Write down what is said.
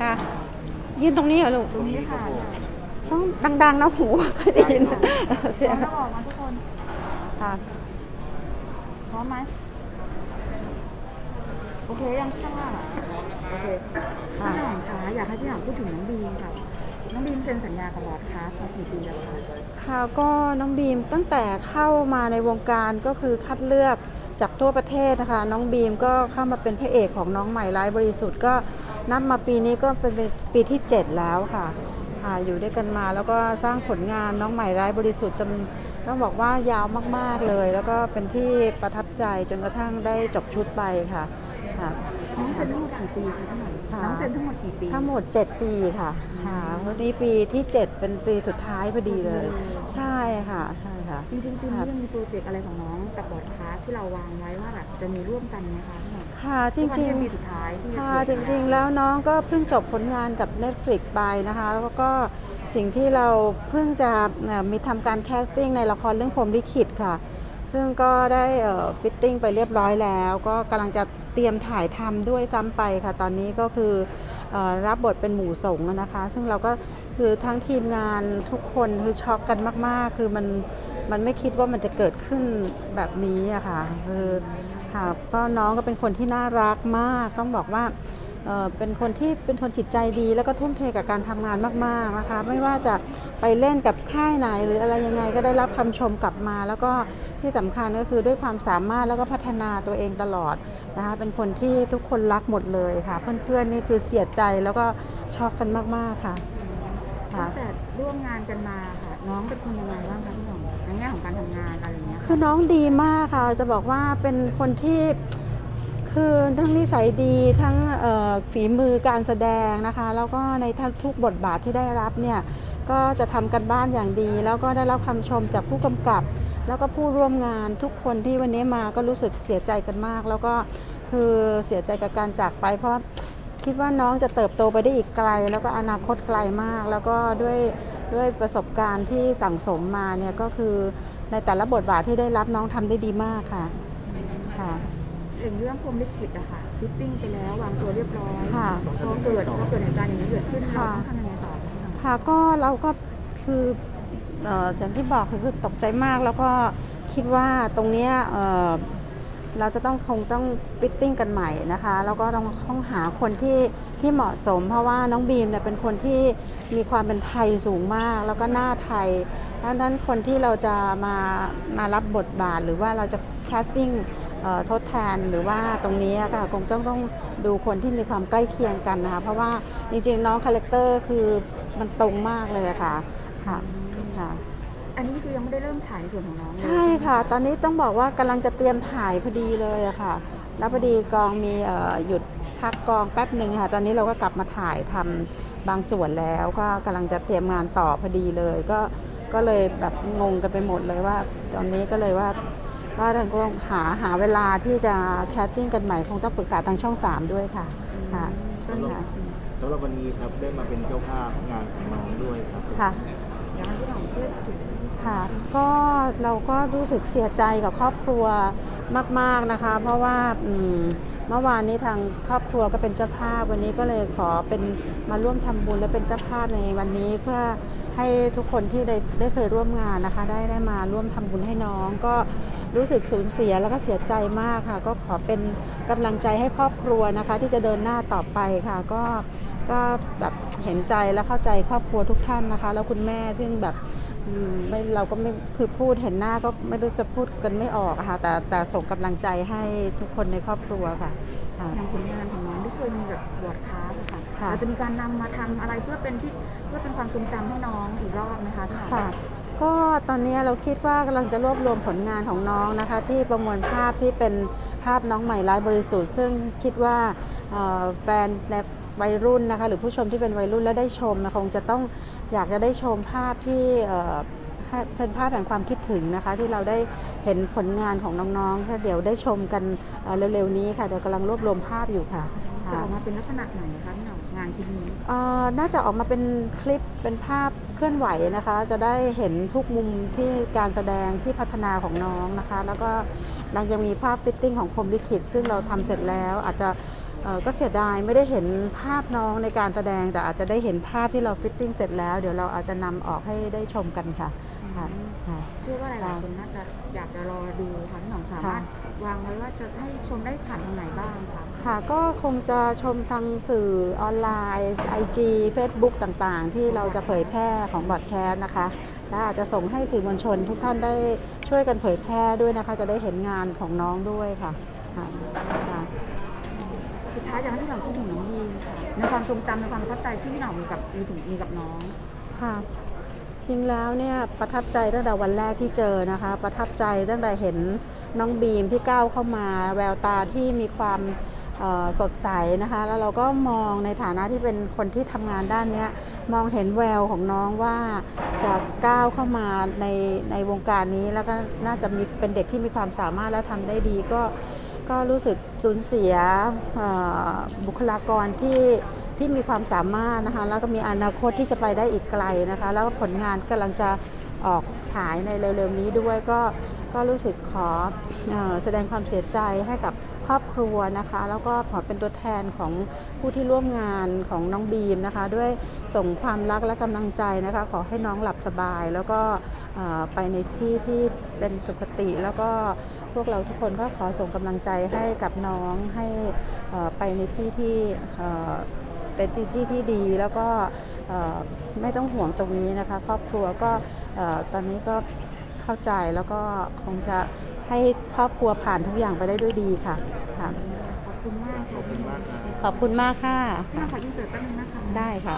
ค่ะ ยืนตรงนี้เหรอลูกตรงนี้ค่ะต้องดังๆนะหูก็ได้ยินเสียงแล้วออกมาทุกคนค่ะพร้อมไหมโอเคยังข้างล่างอะโอเคพี่ค่ะหน่องคะอยากให้พี่หน่องพูดถึงน้องบีมค่ะน้องบีมเซ็นสัญญากับบอร์ดคาสมากี่ปีแล้วคะค่ะก็น้องบีมตั้งแต่เข้ามาในวงการก็คือคัดเลือกจากทั่วประเทศนะคะ น้องบีมก็เข้ามาเป็นพระเอกของน้องใหม่ร้ายบริสุทธิ์ก็ นับมาปีนี้ก็เป็นปีที่ 7 แล้วค่ะค่ะ อยู่ด้วยกันมาแล้วก็สร้างผลงานน้องใหม่ร้ายบริสุทธิ์จำต้องบอกว่ายาวมากๆเลย แล้วก็เป็นที่ประทับใจจนกระทั่งได้จบชุดไปค่ะ ซ็นทั้งหมดกี่ปีคะพี่หน่องค่ะน้องเซ็นทั้งหมดกี่ปี ทั้งหมด 7 ปีค่ะค่ะวันนี้ปีที่ 7 เป็นปีสุดท้ายพอดีเลย ใช่ค่ะใช่ค่ะจริงๆปีนี้ยังมีโปรเจกต์อะไรของน้องกับบอร์ดคาสที่เราวางไว้ว่าแบบจะมีร่วมกันไหมคะพี่หน่องค่ะจทุกวันริงนี้ๆปีสุดท้ายที่ค่ะจริง ๆ แล้วน้องก็เพิ่งจบผลงานกับ Netflix ไปนะคะ แล้วก็สิ่งที่เราเพิ่งจะเอ่อมีทำการแคสติ้งในละครเรื่องพรหมลิขิตค่ะ ซึ่งก็ได้ฟิตติ้งไปเรียบร้อยแล้ว ก็กำลังจะเตรียมถ่ายทำด้วยซ้ำไปค่ะ ตอนนี้ก็คืออรับบทเป็นหมู่สงฆ์นะคะ ซึ่งเราก็คือทั้งทีมงานทุกคนคือช็อกกันมาก ๆ คือมันมันไม่คิดว่ามันจะเกิดขึ้นแบบนี้อะค่ะคือค่ะก็น้องก็เป็นคนที่น่ารักมาก ต้องบอกว่าเป็นคนที่เป็นคนจิตใจดี แล้วก็ทุ่มเทกับการทำงานมากๆนะคะ ไม่ว่าจะไปเล่นกับค่ายไหนหรืออะไรยังไงก็ได้รับคำชมกลับมา แล้วก็ที่สำคัญก็คือด้วยความสามารถแล้วก็พัฒนาตัวเองตลอด นะคะเป็นคนที่ทุกคนรักหมดเลยค่ะ เพื่อนๆนี่คือเสียใจแล้วก็ชอบกันมากๆค่ะค่ะตั้งแต่ร่วมงานกันมาค่ะ น้องเป็นคนยังไงบ้างคะพี่หน่องในแง่ของการทำงานอะไรอย่างเงี้ยคือน้องดีมากค่ะ จะบอกว่าเป็นคนที่คือทั้งนิสัยดีทั้งเอ่อฝีมือการแสดงนะคะ แล้วก็ในทุกบทบาทที่ได้รับเนี่ยก็จะทำกันบ้านอย่างดี แล้วก็ได้รับคำชมจากผู้กำกับ แล้วก็ผู้ร่วมงานทุกคนที่วันนี้มาก็รู้สึกเสียใจกันมาก แล้วก็คือเสียใจกับการจากไป เพราะคิดว่าน้องจะเติบโตไปได้อีกไกล แล้วก็อนาคตไกลมาก แล้วก็ด้วยด้วยประสบการณ์ที่สั่งสมมาเนี่ยก็คือในแต่ละบทบาทที่ได้รับน้องทำได้ดีมากค่ะค่ะอย่างเรื่องพรหมลิขิตอะค่ะฟิตติ้งไปแล้ววางตัวเรียบร้อยค่ะพอเกิดพอเกิดเหตุการณ์อย่างนี้เกิดขึ้นเราค่ะต้องทำยังไงต่อคะค่ะก็เราก็คือเอย่างที่บอกคือตกใจมากแล้วก็คิดว่าตรงเนี้ยเราจะต้องคงต้องฟิตติ้งกันใหม่นะคะ แล้วก็ต้องต้องหาคนที่ที่เหมาะสม เพราะว่าน้องบีมเนี่ยเป็นคนที่มีความเป็นไทยสูงมาก แล้วก็หน้าไทยดังนั้นคนที่เราจะมามารับบทบาท หรือว่าเราจะแคสติ้งทดแทนหรือว่าตรงนี้ค่ะคงต้องต้องดูคนที่มีความใกล้เคียงกันนะคะ เพราะว่าจริงๆน้องคาแรคเตอร์คือมันตรงมากเลยะค่ะค่ะ ค่ะ อันนี้คือยังไม่ได้เริ่มถ่ายในส่วนของน้องเลยใช่ค่ะ ตอนนี้ต้องบอกว่ากำลังจะเตรียมถ่ายพอดีเลยอะค่ะ แล้วพอดีกองมีเอ่อหยุดพักกองแป๊บหนึ่งค่ะ ตอนนี้เราก็กลับมาถ่ายทำบางส่วนแล้วก็กำลังจะเตรียมงานต่อพอดีเลย ก็ก็เลยแบบงงกันไปหมดเลยว่า ตอนนี้ก็เลยว่าว่าเราก็หาหาเวลาที่จะแคสติ้งกันใหม่คงต้องปรึกษาทางช่อง 3 ด้วยค่ะค่ะก็เลยค่ะสำหรับวันนี้ครับได้มาเป็นเจ้าภาพงานของน้องด้วยครับค่ะ ค่ะก็เราก็รู้สึกเสียใจกับครอบครัวมาก ๆนะคะ เพราะว่าเมื่อวานนี้ทางครอบครัวก็เป็นเจ้าภาพ วันนี้ก็เลยขอเป็นมาร่วมทำบุญและเป็นเจ้าภาพในวันนี้เพื่อให้ทุกคนที่ได้ได้เคยร่วมงานนะคะ ได้ได้มาร่วมทำบุญให้น้อง ก็รู้สึกสูญเสียแล้วก็เสียใจมากค่ะ ก็ขอเป็นกำลังใจให้ครอบครัวนะคะ ที่จะเดินหน้าต่อไปค่ะ ก็ ก็แบบเห็นใจและเข้าใจครอบครัวทุกท่านนะคะ แล้วคุณแม่ซึ่งแบบอืมไม่เราก็ไม่คือพูดเห็นหน้าก็ไม่รู้จะพูดกันไม่ออกอะค่ะ แต่แต่ส่งกำลังใจให้ทุกคนในครอบครัวค่ะค่ะอย่างผลงานของน้องที่เคยมีแบบบอร์ดคาสอะค่ะค่ะ เราจะมีการนำมาทำอะไรเพื่อเป็นที่เพื่อเป็นความทรงจำให้น้องอีกรอบไหมคะพี่หน่องค่ะ ก็ตอนนี้เราคิดว่ากำลังจะรวบรวมผลงานของน้องนะคะ ที่ประมวลภาพที่เป็นภาพน้องใหม่ร้ายบริสุทธิ์ ซึ่งคิดว่าเอ่อแฟนใน วัยรุ่นนะคะ หรือผู้ชมที่เป็นวัยรุ่นและได้ชมนะคงจะต้องอยากจะได้ชมภาพที่เอ่อให้เป็นภาพแห่งความคิดถึงนะคะ ที่เราได้เห็นผลงานของน้องๆค่ะเดี๋ยวได้ชมกันเอ่อเร็วๆนี้ค่ะเดี๋ยวกำลังรวบรวมภาพอยู่ค่ะจะค่ะออกมาเป็นลักษณะไหนคะพี่หน่องงานชิ้นนี้เอ่อน่าจะออกมาเป็นคลิปเป็นภาพเคลื่อนไหวนะคะ จะได้เห็นทุกมุมที่การแสดงที่พัฒนาของน้องนะคะ แล้วก็ยังยังมีภาพฟิตติ้งของพรหมลิขิตซึ่งเราทำเสร็จแล้วอาจจะเอ่อ ก็เสียดายไม่ได้เห็นภาพน้องในการแสดง แต่อาจจะได้เห็นภาพที่เราฟิตติ้งเสร็จแล้ว เดี๋ยวเราอาจจะนำออกให้ได้ชมกันค่ะค่ะค่ะ เชื่อว่าหลายๆคนน่าจะอยากจะรอดูค่ะพี่หน่องสามารถวางไว้ว่าจะให้ชมได้ผ่านทางไหนบ้างคะค่ะก็คงจะชมทางสื่อออนไลน์ IG Facebook ต่างๆ ที่เราจะเผยแพร่ของบอดแคสต์นะคะ และอาจจะส่งให้สื่อมวลชนทุกท่านได้ช่วยกันเผยแพร่ด้วยนะคะ จะได้เห็นงานของน้องด้วยค่ะค่ะค่ะ สุดท้ายอยากให้พี่หน่องพูดถึงน้องยีนค่ะในความทรงจำในความประทับใจที่พี่หน่องมีกับมีถึงมีกับน้อง ค่ะ จริงแล้วเนี่ยประทับใจตั้งแต่วันแรกที่เจอนะคะ ประทับใจตั้งแต่เห็นน้องบีมที่ก้าวเข้ามา แววตาที่มีความเอ่อสดใสนะคะ แล้วเราก็มองในฐานะที่เป็นคนที่ทำงานด้านเนี้ยมองเห็นแววของน้องว่าจะก้าวเข้ามาในในวงการนี้แล้วก็น่าจะมีเป็นเด็กที่มีความสามารถและทำได้ดีก็ ก็รู้สึกสูญเสียบุคลากรที่ที่มีความสามารถนะคะแล้วก็มีอนาคตที่จะไปได้อีกไกลนะคะ แล้วก็ผลงานกำลังจะออกฉายในเร็วๆนี้ด้วยก็ก็รู้สึกขออแสดงความเสียใจให้กับครอบครัวนะคะ แล้วก็ขอเป็นตัวแทนของผู้ที่ร่วมงานของน้องบีมนะคะ ด้วยส่งความรักและกำลังใจนะคะ ขอให้น้องหลับสบายแล้วก็ ไปในที่ที่เป็นสุขติ แล้วก็พวกเราทุกคนก็ขอส่งกำลังใจให้กับน้องให้เอ่อไปในที่ที่เอ่อเป็นที่ที่ที่ดีแล้วก็เอ่อไม่ต้องห่วงตรงนี้นะคะ ครอบครัวก็เอ่อตอนนี้ก็เข้าใจแล้วก็คงจะให้ครอบครัวผ่านทุกอย่างไปได้ด้วยดีค่ะค่ะขอบคุณมากขค่ะอบคุณมากครับขอบคุณมากค่ะพี่หน่องขออินเสิร์ตแป๊บนึงนะคะได้ค่ะ